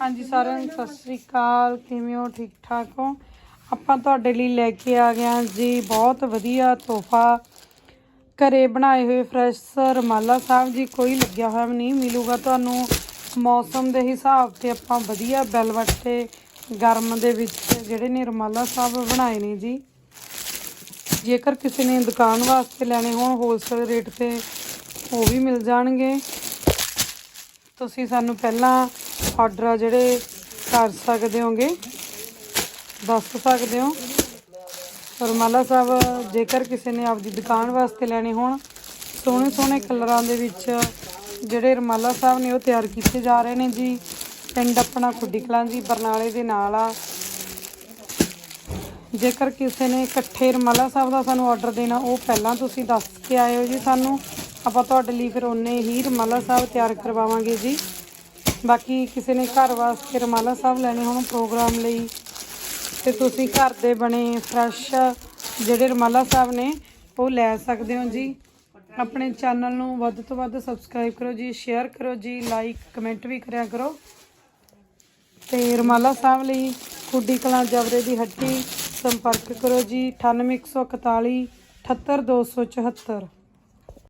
ਹਾਂਜੀ ਸਾਰਿਆਂ ਨੂੰ ਸਤਿ ਸ੍ਰੀ ਅਕਾਲ। ਕਿਵੇਂ ਹੋ? ਠੀਕ ਠਾਕ ਹੋ? ਆਪਾਂ ਤੁਹਾਡੇ ਲਈ ਲੈ ਕੇ ਆ ਗਏ ਹਾਂ ਜੀ ਬਹੁਤ ਵਧੀਆ ਤੋਹਫਾ। ਘਰੇ ਬਣਾਏ ਹੋਏ ਫਰੈਸ਼ ਰਮਾਲਾ ਸਾਹਿਬ ਜੀ, ਕੋਈ ਲੱਗਿਆ ਹੋਇਆ ਨਹੀਂ ਮਿਲੂਗਾ ਤੁਹਾਨੂੰ। ਮੌਸਮ ਦੇ ਹਿਸਾਬ ਤੇ ਆਪਾਂ ਵਧੀਆ ਬੈਲਵਟ ਤੇ ਗਰਮ ਦੇ ਵਿੱਚ ਜਿਹੜੇ ਨੇ ਰਮਾਲਾ ਸਾਹਿਬ ਬਣਾਏ ਨੇ ਜੀ। ਜੇਕਰ ਕਿਸੇ ਨੇ ਦੁਕਾਨ ਵਾਸਤੇ ਲੈਣੇ ਹੋਣ ਹੋਲਸੇਲ ਰੇਟ ਤੇ ਉਹ ਵੀ ਮਿਲ ਜਾਣਗੇ। ਤੁਸੀਂ ਸਾਨੂੰ ਪਹਿਲਾਂ ਆਰਡਰ ਆ ਜਿਹੜੇ ਕਰ ਸਕਦੇ ਹੋਗੇ, ਦੱਸ ਸਕਦੇ ਹੋ। ਰਮਾਲਾ ਸਾਹਿਬ, ਜੇਕਰ ਕਿਸੇ ਨੇ ਆਪਦੀ ਦੁਕਾਨ ਵਾਸਤੇ ਲੈਣੇ ਹੋਣ, ਸੋਹਣੇ ਸੋਹਣੇ ਕਲਰਾਂ ਦੇ ਵਿੱਚ ਜਿਹੜੇ ਰਮਾਲਾ ਸਾਹਿਬ ਨੇ ਉਹ ਤਿਆਰ ਕੀਤੇ ਜਾ ਰਹੇ ਨੇ ਜੀ। ਪਿੰਡ ਆਪਣਾ ਖੁੱਡੀ ਕਲਾਂ ਜੀ, ਬਰਨਾਲੇ ਦੇ ਨਾਲ ਆ। ਜੇਕਰ ਕਿਸੇ ਨੇ ਇਕੱਠੇ ਰਮਾਲਾ ਸਾਹਿਬ ਦਾ ਸਾਨੂੰ ਆਰਡਰ ਦੇਣਾ, ਉਹ ਪਹਿਲਾਂ ਤੁਸੀਂ ਦੱਸ ਕੇ ਆਇਓ ਜੀ ਸਾਨੂੰ। ਆਪਾਂ ਤੁਹਾਡੇ ਲਈ ਫਿਰ ਉਹਨੇ ਹੀ ਰਮਾਲਾ ਸਾਹਿਬ ਤਿਆਰ ਕਰਵਾਵਾਂਗੇ ਜੀ। ਬਾਕੀ ਕਿਸੇ ਨੇ ਘਰ ਵਾਸਤੇ ਰਮਾਲਾ ਸਾਹਿਬ ਲੈਣੇ ਹੋਣ ਪ੍ਰੋਗਰਾਮ ਲਈ, ਤੇ ਤੁਸੀਂ ਘਰ ਦੇ ਬਣੇ ਫਰੈਸ਼ ਜਿਹੜੇ ਰਮਾਲਾ ਸਾਹਿਬ ਨੇ, ਉਹ ਲੈ ਸਕਦੇ ਹੋ ਜੀ। ਆਪਣੇ ਚੈਨਲ ਨੂੰ ਵੱਧ ਤੋਂ ਵੱਧ ਸਬਸਕ੍ਰਾਈਬ ਕਰੋ ਜੀ ਸ਼ੇਅਰ ਕਰੋ ਜੀ ਲਾਈਕ ਕਮੈਂਟ ਵੀ ਕਰਿਆ ਕਰੋ। ਤੇ ਰਮਾਲਾ ਸਾਹਿਬ ਲਈ ਖੁੱਡੀ ਕਲਾਂ ਜਵਰੇ ਦੀ ਹੱਟੀ ਸੰਪਰਕ ਕਰੋ ਜੀ 98141 78274